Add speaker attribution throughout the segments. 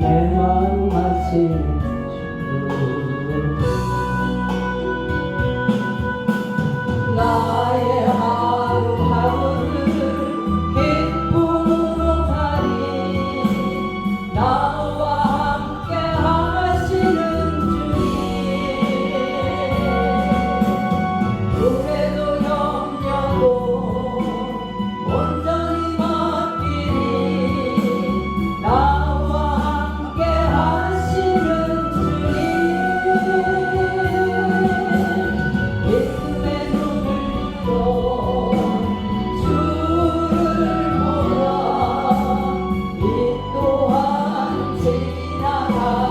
Speaker 1: 내 마음 하시 Oh.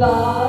Speaker 1: 주나